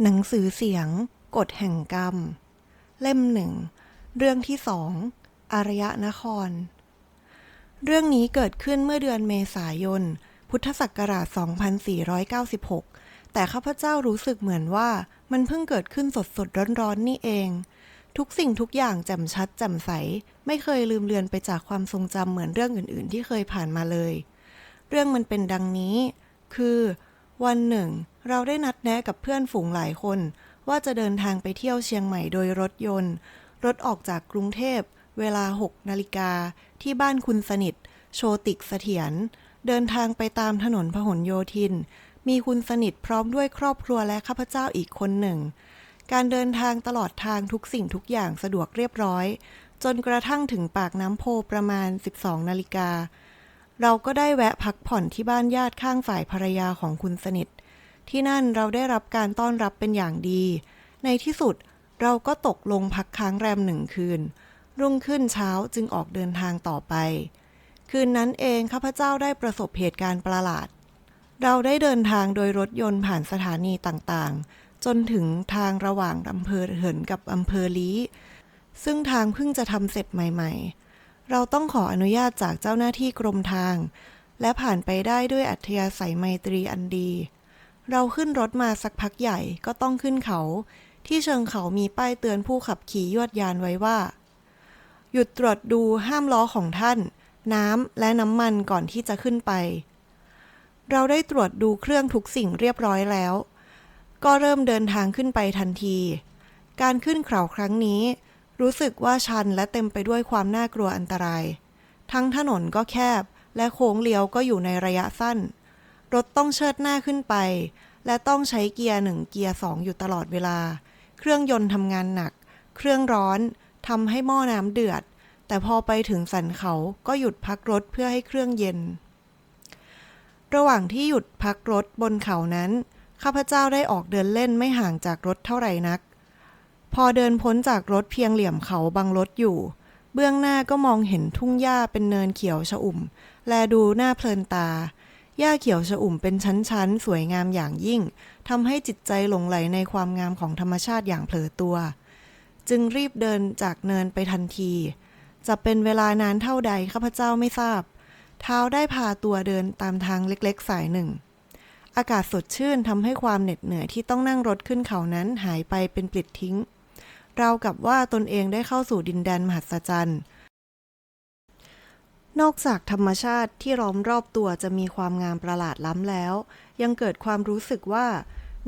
หนังสือเสียงกฎแห่งกรรม เล่มหนึ่ง เรื่องที่สองอารยนคร เรื่องนี้เกิดขึ้นเมื่อเดือนเมษายน พุทธศักราช 2496 แต่ข้าพเจ้ารู้สึกเหมือนว่ามันเพิ่งเกิดขึ้นสดสดร้อนๆ นี่เอง ทุกสิ่งทุกอย่างแจ่มชัดแจ่มใส ไม่เคยลืมเลือนไปจากความทรงจำเหมือนเรื่องอื่นๆ ที่เคยผ่านมาเลย เรื่องมันเป็นดังนี้ คือ วันหนึ่ง เราได้นัดแนะกับเพื่อนฝูงหลายคน ว่าจะเดินทางไปเที่ยวเชียงใหม่โดยรถยนต์ รถออกจากกรุงเทพ เวลา 6 นาฬิกา ที่บ้านคุณสนิท โชติกเสถียรเดินทางไปตามถนนพหลโยธิน มีคุณสนิทพร้อมด้วยครอบครัวและข้าพเจ้าอีกคนหนึ่ง การเดินทางตลอดทางทุกสิ่งทุกอย่างสะดวกเรียบร้อย จนกระทั่งถึงปากน้ำโพประมาณ 12 นาฬิกา เราก็ได้แวะพักผ่อนที่บ้านญาติข้างฝ่ายภรรยาของคุณสนิท ที่นั่นเราได้รับการต้อนรับเป็นอย่างดี ในที่สุดเราก็ตกลงพักค้างแรมหนึ่งคืน รุ่งขึ้นเช้าจึงออกเดินทางต่อไป คืนนั้นเองข้าพเจ้าได้ประสบเหตุการณ์ประหลาด เราได้เดินทางโดยรถยนต์ผ่านสถานีต่างๆ จนถึงทางระหว่างอำเภอเหินกับอำเภอลี้ ซึ่งทางเพิ่งจะทำเสร็จใหม่ ๆ เราต้องขออนุญาตจากเจ้าหน้าที่กรมทาง และผ่านไปได้ด้วยอัธยาศัยไมตรีอันดี เราขึ้นรถมาสักพักใหญ่ก็ต้องขึ้นเขา ที่เชิงเขามีป้ายเตือนผู้ขับขี่ยวดยานไว้ว่า หยุดตรวจดูห้ามล้อของท่าน น้ำและน้ำมันก่อนที่จะขึ้นไป เราได้ตรวจดูเครื่องทุกสิ่งเรียบร้อยแล้ว ก็เริ่มเดินทางขึ้นไปทันที การขึ้นเขาครั้งนี้ รู้สึกว่าชันและเต็มไปด้วยความน่ากลัวอันตราย ทั้งถนนก็แคบ และโค้งเลี้ยวก็อยู่ในระยะสั้น รถต้องเชิดหน้าขึ้นไป และต้องใช้เกียร์หนึ่งเกียร์สองอยู่ตลอดเวลา เครื่องยนต์ทำงานหนัก เครื่องร้อนทำให้หม้อน้ำเดือด แต่พอไปถึงสันเขาก็หยุดพักรถเพื่อให้เครื่องเย็น ระหว่างที่หยุดพักรถบนเขานั้นข้าพเจ้าได้ออกเดินเล่นไม่ห่างจากรถเท่าไหร่นัก พอเดินพ้นจากรถเพียงเหลี่ยมเขาบังรถอยู่ เบื้องหน้าก็มองเห็นทุ่งหญ้าเป็นเนินเขียวชอุ่ม แลดูน่าเพลินตา หญ้าเขียวชอุ่มเป็นชั้นๆ สวยงามอย่างยิ่งทำให้จิตใจหลงไหลในความงามของธรรมชาติอย่างเผลอตัว จึงรีบเดินจากเนินไปทันที จะเป็นเวลานานเท่าใดข้าพเจ้าไม่ทราบ เท้าได้พาตัวเดินตามทางเล็กๆ สายหนึ่งอากาศสดชื่นทำให้ความเหน็ดเหนื่อยที่ต้องนั่งรถขึ้นเขานั้นหายไปเป็นปลิดทิ้ง เรากับว่าตนเองได้เข้าสู่ดินแดนมหัศจรรย์ นอกจากธรรมชาติที่ล้อมรอบตัวจะมีความงามประหลาดล้ำแล้ว ยังเกิดความรู้สึกว่า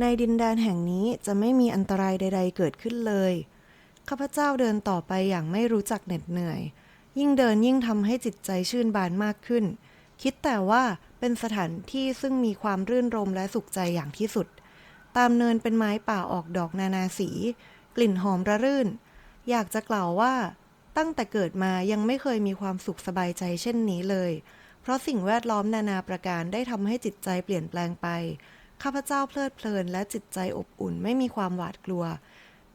ในดินแดนแห่งนี้จะไม่มีอันตรายใด ๆ เกิดขึ้นเลย ข้าพเจ้าเดินต่อไปอย่างไม่รู้จักเหน็ดเหนื่อย ยิ่งเดินยิ่งทำให้จิตใจชื่นบานมากขึ้น คิดแต่ว่าเป็นสถานที่ซึ่งมีความรื่นรมและสุขใจอย่างที่สุด ตามเนินเป็นไม้ป่าออกดอกนานาสี กลิ่นหอมระรื่น อยากจะกล่าวว่า ตั้งแต่เกิดมายังไม่เคยมีความสุขสบายใจเช่นนี้เลย เพราะสิ่งแวดล้อมนานาประการได้ทำให้จิตใจเปลี่ยนแปลงไป ข้าพเจ้าเพลิดเพลินและจิตใจอบอุ่นไม่มีความหวาดกลัว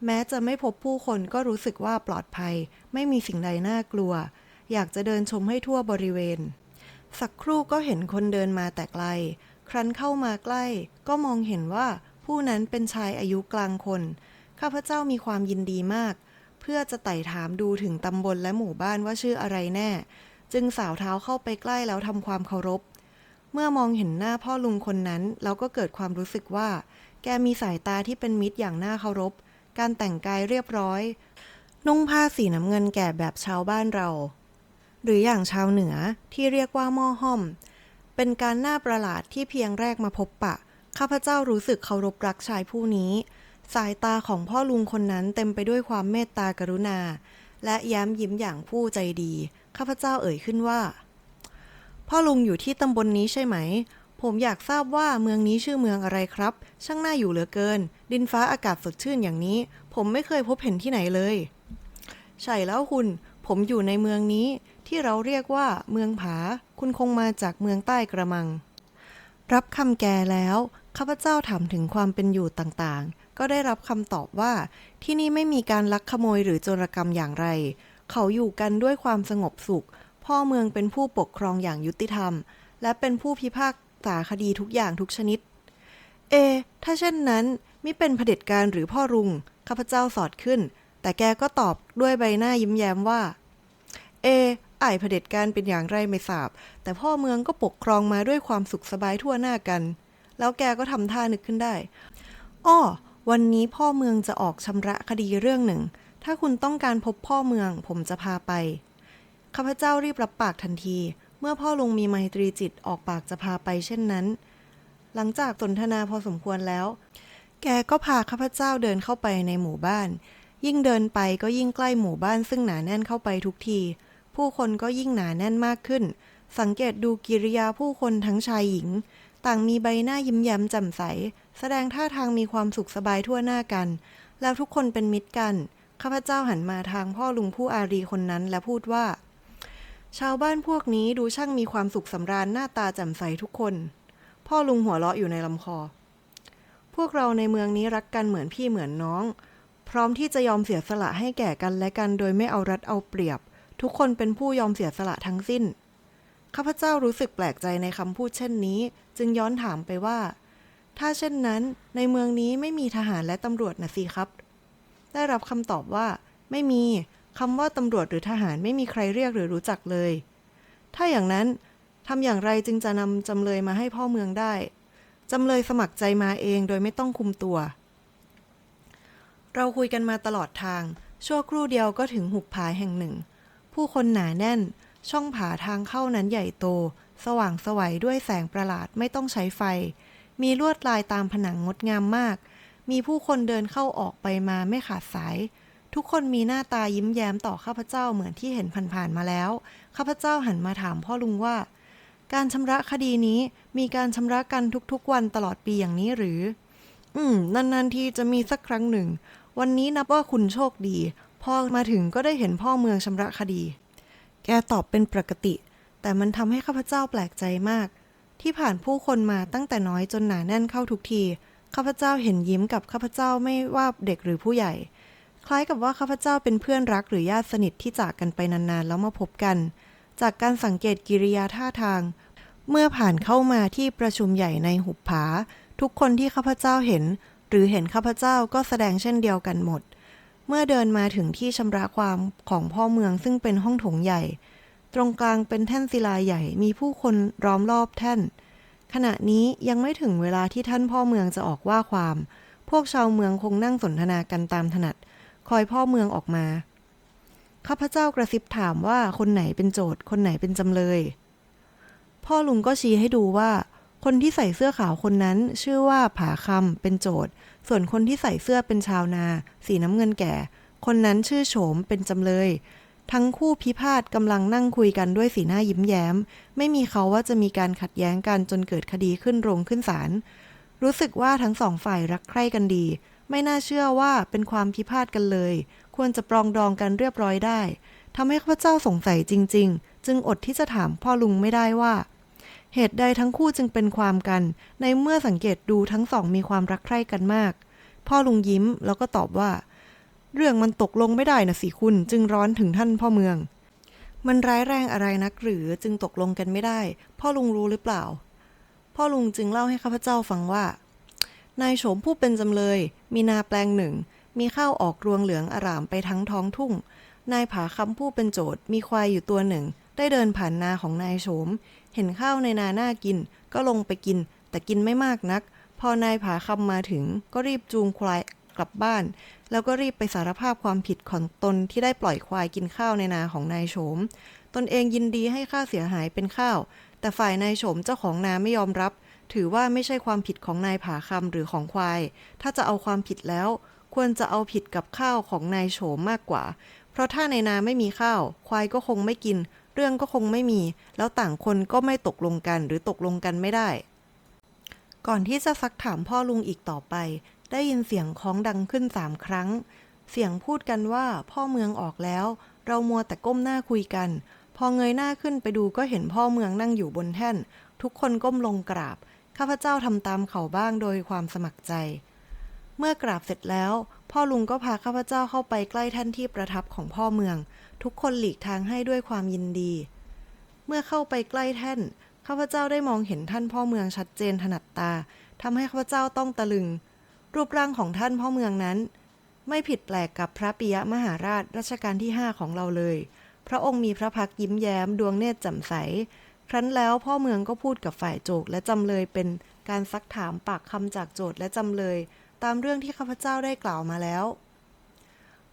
แม้จะไม่พบผู้คนก็รู้สึกว่าปลอดภัย ไม่มีสิ่งใดน่ากลัว อยากจะเดินชมให้ทั่วบริเวณ สักครู่ก็เห็นคนเดินมาแต่ไกล ครั้นเข้ามาใกล้ ก็มองเห็นว่าผู้นั้นเป็นชายอายุกลางคน ข้าพเจ้ามีความยินดีมาก เพื่อจะไต่ถามดูถึงตำบลและหมู่บ้านว่าชื่ออะไรแน่ จึงสาวเท้าเข้าไปใกล้แล้วทำความเคารพ เมื่อมองเห็นหน้าพ่อลุงคนนั้น เราก็เกิดความรู้สึกว่า แกมีสายตาที่เป็นมิตรอย่างน่าเคารพ การแต่งกายเรียบร้อย นุ่งผ้าสีน้ำเงินแก่แบบชาวบ้านเรา หรืออย่างชาวเหนือที่เรียกว่าหม้อห้อม เป็นการน่าประหลาดที่เพียงแรกมาพบปะ ข้าพเจ้ารู้สึกเคารพรักชายผู้นี้ สายตาของพ่อลุงคนนั้นเต็มไปด้วยความเมตตากรุณา และแย้มยิ้มอย่างผู้ใจดี ข้าพเจ้าเอ่ยขึ้นว่า พ่อลุงอยู่ที่ตำบลนนี้ใช่ไหม ผมอยากทราบว่าเมืองนี้ชื่อเมืองอะไรครับ ช่างน่าอยู่เหลือเกิน ดินฟ้าอากาศสดชื่นอย่างนี้ ผมไม่เคยพบเห็นที่ไหนเลย ใช่แล้วคุณ ผมอยู่ในเมืองนี้ที่เราเรียกว่า เมืองผา คุณคงมาจากเมืองใต้กระมัง รับคำแกแล้วข้าพเจ้าถามถึงความเป็นอยู่ต่างๆ ก็ได้รับคำตอบว่าที่นี่ไม่มีการลักขโมยหรือโจรกรรมอย่างไร เขาอยู่กันด้วยความสงบสุข พ่อเมืองเป็นผู้ปกครองอย่างยุติธรรม และเป็นผู้พิพากษาคดีทุกอย่างทุกชนิด เอ ถ้าเช่นนั้นมิเป็นเผด็จการหรือพ่อรุงข้าพเจ้าสอดขึ้น แต่แกก็ตอบด้วยใบหน้ายิ้มแย้มว่า เอไอ้เผด็จการเป็นอย่างไรไม่ทราบ แต่พ่อเมืองก็ปกครองมาด้วยความสุขสบายทั่วหน้ากัน แล้วแกก็ทำท่านึกขึ้นได้ อ้อ วันนี้พ่อเมืองจะออกชำระคดีเรื่องหนึ่ง ถ้าคุณต้องการพบพ่อเมืองผมจะพาไป ข้าพเจ้ารีบรับปากทันที เมื่อพ่อลุงมีไมตรีจิตออกปากจะพาไปเช่นนั้น หลังจากสนทนาพอสมควรแล้ว แกก็พาข้าพเจ้าเดินเข้าไปในหมู่บ้าน ยิ่งเดินไปก็ยิ่งใกล้หมู่บ้านซึ่งหนาแน่นเข้าไปทุกที ผู้คนก็ยิ่งหนาแน่นมากขึ้น สังเกตดูกิริยาผู้คนทั้งชายหญิง ต่างมีใบหน้ายิ้มแย้มแจ่มใส แสดงท่าทางมีความสุขสบายทั่วหน้ากัน แล้วทุกคนเป็นมิตรกัน ข้าพเจ้าหันมาทางพ่อลุงผู้อารีคนนั้นและพูดว่า ชาวบ้านพวกนี้ดูช่างมีความสุขสำราญหน้าตาแจ่มใสทุกคน พ่อลุงหัวเราะอยู่ในลำคอ พวกเราในเมืองนี้รักกันเหมือนพี่เหมือนน้อง พร้อมที่จะยอมเสียสละให้แก่กันและกันโดยไม่เอารัดเอาเปรียบ ทุกคนเป็นผู้ยอมเสียสละทั้งสิ้น ข้าพเจ้ารู้สึกแปลกใจในคำพูดเช่นนี้ จึงย้อนถามไปว่า ถ้าเช่นนั้น ในเมืองนี้ไม่มีทหารและตำรวจนะสิครับ ได้รับคำตอบว่า ไม่มีคำว่าตำรวจหรือทหารไม่มีใครเรียกหรือรู้จักเลย ถ้าอย่างนั้นทำอย่างไรจึงจะนำจำเลยมาให้พ่อเมืองได้จำเลยสมัครใจมาเองโดยไม่ต้องคุมตัว เราคุยกันมาตลอดทาง ชั่วครู่เดียวก็ถึงหุบผาแห่งหนึ่ง ผู้คนหนาแน่น ช่องผาทางเข้านั้นใหญ่โต สว่างสวัยด้วยแสงประหลาดไม่ต้องใช้ไฟ มีลวดลายตามผนังงดงามมาก มีผู้คนเดินเข้าออกไปมาไม่ขาดสาย ทุกคนมีหน้าตายิ้มแย้มต่อข้าพเจ้าเหมือนที่เห็นผ่านๆมาแล้ว ข้าพเจ้าหันมาถามพ่อลุงว่า การชำระคดีนี้มีการชำระกันทุกๆวันตลอดปีอย่างนี้หรือ อืมนานๆทีจะมีสักครั้งหนึ่ง วันนี้นับว่าคุณโชคดี พ่อมาถึงก็ได้เห็นพ่อเมืองชำระคดี แกตอบเป็นปกติ แต่มันทำให้ข้าพเจ้าแปลกใจมาก ที่ผ่านผู้คนมาตั้งแต่น้อยจนหนาแน่นเข้าทุกที ข้าพเจ้าเห็นยิ้มกับข้าพเจ้าไม่ว่าเด็กหรือผู้ใหญ่ คล้ายกับว่าข้าพเจ้าเป็นเพื่อนรักหรือญาติสนิทที่จากกันไปนานๆ แล้วมาพบกัน จากการสังเกตกิริยาท่าทาง เมื่อผ่านเข้ามาที่ประชุมใหญ่ในหุบผา ทุกคนที่ข้าพเจ้าเห็น หรือเห็นข้าพเจ้าก็แสดงเช่นเดียวกันหมด เมื่อเดินมาถึงที่ชำระความของพ่อเมืองซึ่งเป็นห้องโถงใหญ่ ตรงกลางเป็นแท่นศิลาใหญ่มีผู้คนล้อมรอบแท่น ขณะนี้ยังไม่ถึงเวลาที่ท่านพ่อเมืองจะออกว่าความ พวกชาวเมืองคงนั่งสนทนากันตามถนัด คอยพ่อเมืองออกมาข้าพเจ้ากระซิบถามว่าคนไหนเป็นโจทย์ คนไหนเป็นจำเลย พ่อลุงก็ชี้ให้ดูว่า คนที่ใส่เสื้อขาวคนนั้น ชื่อว่าผาคำเป็นโจทย์ ส่วนคนที่ใส่เสื้อเป็นชาวนา สีน้ำเงินแก่ คนนั้นชื่อโฉมเป็นจำเลย ทั้งคู่พิพาทกำลังนั่งคุยกันด้วยสีหน้ายิ้มแย้ม ไม่มีเขาว่าจะมีการขัดแย้งกันจนเกิดคดีขึ้นโรงขึ้นศาลรู้สึกว่าทั้งสองฝ่ายรักใคร่กันดี ไม่น่าเชื่อว่าเป็นความพิพาทกันเลย ควรจะปรองดองกันเรียบร้อยได้ทำให้ข้าพเจ้าสงสัยจริง ๆ จึงอดที่จะถามพ่อลุงไม่ได้ว่า เหตุใดทั้งคู่จึงเป็นความกัน ในเมื่อสังเกตดูทั้งสองมีความรักใคร่กันมาก พ่อลุงยิ้มแล้วก็ตอบว่า เรื่องมันตกลงไม่ได้นะสิคุณ จึงร้อนถึงท่านพ่อเมือง มันร้ายแรงอะไรนักหรือจึงตกลงกันไม่ได้ พ่อลุงรู้หรือเปล่า พ่อลุงจึงเล่าให้ข้าพเจ้าฟังว่า นายโฉมผู้เป็นจำเลย มีนาแปลงหนึ่ง มีข้าวออกรวงเหลืองอร่ามไปทั้งท้องทุ่ง นายผาคำผู้เป็นโจทย์มีควายอยู่ตัวหนึ่ง ได้เดินผ่านนาของนายโฉม เห็นข้าวในนาน่ากิน ก็ลงไปกิน แต่กินไม่มากนัก พอนายผาคำมาถึงก็รีบจูงควาย กลับบ้าน แล้วก็รีบไปสารภาพความผิดของตนที่ได้ปล่อยควายกินข้าวในนาของนายโฉม ตนเองยินดีให้ค่าเสียหายเป็นข้าว แต่ฝ่ายนายโฉมเจ้าของนาไม่ยอมรับ ถือว่าไม่ใช่ความผิดของนายผาคำหรือของควาย ถ้าจะเอาความผิดแล้ว ควรจะเอาผิดกับข้าวของนายโฉมมากกว่า เพราะถ้าในนาไม่มีข้าว ควายก็คงไม่กิน เรื่องก็คงไม่มี แล้วต่างคนก็ไม่ตกลงกันหรือตกลงกันไม่ได้ก่อนที่จะซักถามพ่อลุงอีกต่อไป ได้ยินเสียงคล้องดังขึ้นสามครั้ง เสียงพูดกันว่าพ่อเมืองออกแล้ว เรามัวแต่ก้มหน้าคุยกัน พอเงยหน้าขึ้นไปดูก็เห็นพ่อเมืองนั่งอยู่บนแท่น ทุกคนก้มลงกราบ ข้าพเจ้าทำตามเขาบ้างโดยความสมัครใจ เมื่อกราบเสร็จแล้ว พ่อลุงก็พาข้าพเจ้าเข้าไปใกล้แท่นที่ประทับของพ่อเมือง ทุกคนหลีกทางให้ด้วยความยินดี เมื่อเข้าไปใกล้แท่นข้าพเจ้าได้มองเห็นท่านพ่อเมืองชัดเจนถนัดตาทำให้ข้าพเจ้าต้องตะลึง รูปร่างของท่านพ่อเมืองนั้น ไม่ผิดแปลกกับพระปิยมหาราชรัชกาลที่ห้าของเราเลย พระองค์มีพระพักยิ้มแย้มดวงเนตรแจ่มใส ครั้นแล้วพ่อเมืองก็พูดกับฝ่ายโจกและจำเลยเป็นการซักถามปากคำจากโจทและจำเลย ตามเรื่องที่ข้าพเจ้าได้กล่าวมาแล้ว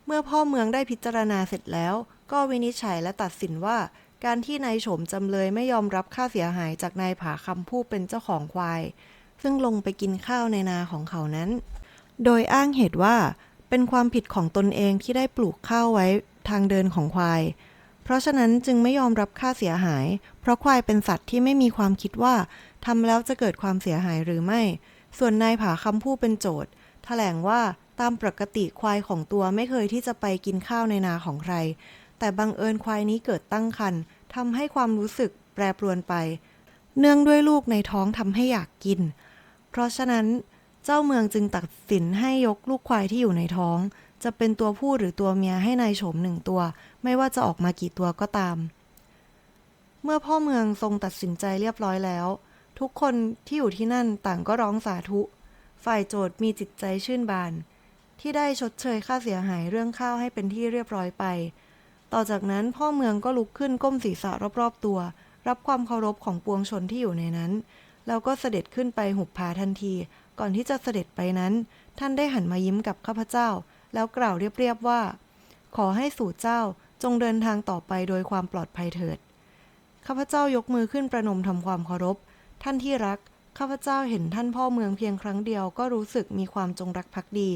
เมื่อพ่อเมืองได้พิจารณาเสร็จแล้ว ก็วินิจฉัยและตัดสินว่า การที่นายโฉมจำเลยไม่ยอมรับค่าเสียหายจากนายผาคำผู้เป็นเจ้าของควาย ซึ่งลงไปกินข้าวในนาของเขานั้น โดยอ้างเหตุว่าเป็นความผิดของตนเองที่ได้ปลูกข้าวไว้ทางเดินของควาย เพราะฉะนั้นจึงไม่ยอมรับค่าเสียหาย เพราะควายเป็นสัตว์ที่ไม่มีความคิดว่าทำแล้วจะเกิดความเสียหายหรือไม่ ส่วนนายผาคำผู้เป็นโจทย์แถลงว่าตามปกติควายของตัวไม่เคยที่จะไปกินข้าวในนาของใคร แต่บังเอิญควายนี้เกิดตั้งครรภ์ทำให้ความรู้สึกแปรปรวนไป เนื่องด้วยลูกในท้องทำให้อยากกิน เพราะฉะนั้นเจ้าเมืองจึงตัดสินให้ยกลูกควายที่อยู่ในท้อง จะเป็นตัวผู้หรือตัวเมียให้นายโฉมหนึ่งตัว ไม่ว่าจะออกมากี่ตัวก็ตาม เมื่อพ่อเมืองทรงตัดสินใจเรียบร้อยแล้ว ทุกคนที่อยู่ที่นั่นต่างก็ร้องสาธุ ฝ่ายโจทย์มีจิตใจชื่นบาน ที่ได้ชดเชยค่าเสียหายเรื่องข้าวให้เป็นที่เรียบร้อยไป ต่อจากนั้นพ่อเมืองก็ลุกขึ้นก้มศีรษะรอบๆตัว รับความเคารพของปวงชนที่อยู่ในนั้น แล้วก็เสด็จขึ้นไปหุบผาทันที ก่อนที่จะเสด็จไปนั้น ท่านได้หันมายิ้มกับข้าพเจ้า แล้วกล่าวเรียบๆว่า ขอให้สู่เจ้าจงเดินทางต่อไปโดยความปลอดภัยเถิดข้าพเจ้ายกมือขึ้นประนมทำความเคารพ ท่านที่รักข้าพเจ้าเห็นท่านพ่อเมืองเพียงครั้งเดียวก็รู้สึกมีความจงรักภักดี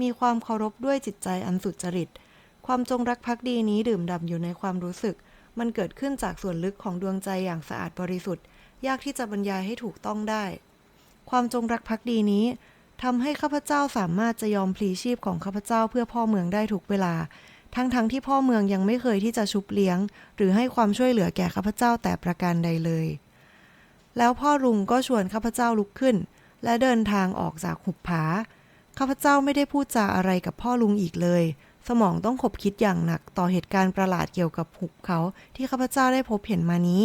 มีความเคารพด้วยจิตใจอันสุจริต ความจงรักภักดีนี้ดื่มด่ำอยู่ในความรู้สึก มันเกิดขึ้นจากส่วนลึกของดวงใจอย่างสะอาดบริสุทธิ์ ยากที่จะบรรยายให้ถูกต้องได้ ความจงรักภักดีนี้ทำให้ข้าพเจ้าสามารถจะยอมพลีชีพของข้าพเจ้าเพื่อพ่อเมืองได้ทุกเวลา ทั้งๆทที่พ่อเมืองยังไม่เคยที่จะชุบเลี้ยง หรือให้ความช่วยเหลือแก่ข้าพเจ้าแต่ประการใดเลย แล้วพ่อลุงก็ชวนข้าพเจ้าลุกขึ้น และเดินทางออกจากหุบผา ข้าพเจ้าไม่ได้พูดจาอะไรกับพ่อลุงอีกเลย สมองต้องขบคิดอย่างหนักต่อเหตุการณ์ประหลาดเกี่ยวกับหุบเขาที่ข้าพเจ้าได้พบเห็นมานี้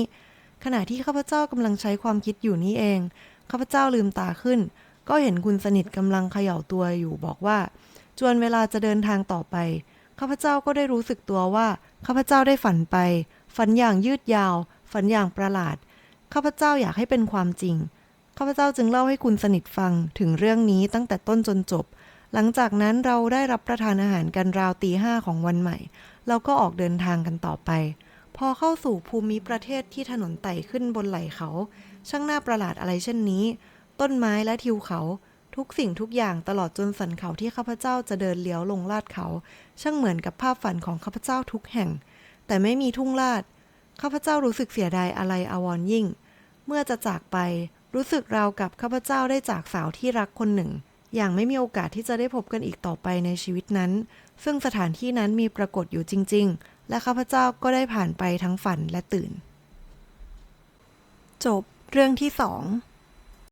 ขณะที่ข้าพเจ้ากำลังใช้ความคิดอยู่นี้เอง ข้าพเจ้าลืมตาขึ้น ก็เห็นคุณสนิทกำลังเขย่าตัวอยู่บอกว่า จวนเวลาจะเดินทางต่อไป ข้าพเจ้าก็ได้รู้สึกตัวว่า ข้าพเจ้าได้ฝันไป ฝันอย่างยืดยาว ฝันอย่างประหลาด ข้าพเจ้าอยากให้เป็นความจริง ข้าพเจ้าจึงเล่าให้คุณสนิทฟังถึงเรื่องนี้ตั้งแต่ต้นจนจบ หลังจากนั้นเราได้รับประทานอาหารกันราวตีห้าของวันใหม่แล้วก็ออกเดินทางกันต่อไป พอเข้าสู่ภูมิประเทศที่ถนนไต่ขึ้นบนไหล่เขา ช่างน่าประหลาดอะไรเช่นนี้ ต้นไม้และทิวเขา ทุกสิ่งทุกอย่างตลอดจนสันเขาที่ข้าพเจ้าจะเดินเลี้ยวลงลาดเขา ช่างเหมือนกับภาพฝันของข้าพเจ้าทุกแห่ง แต่ไม่มีทุ่งลาดข้าพเจ้ารู้สึกเสียดายอะไรอวรยิ่ง เมื่อจะจากไป รู้สึกราวกับข้าพเจ้าได้จากสาวที่รักคนหนึ่ง อย่างไม่มีโอกาสที่จะได้พบกันอีกต่อไปในชีวิตนั้น ซึ่งสถานที่นั้นมีปรากฏอยู่จริง ๆ และข้าพเจ้าก็ได้ผ่านไปทั้งฝันและตื่น จบเรื่องที่สอง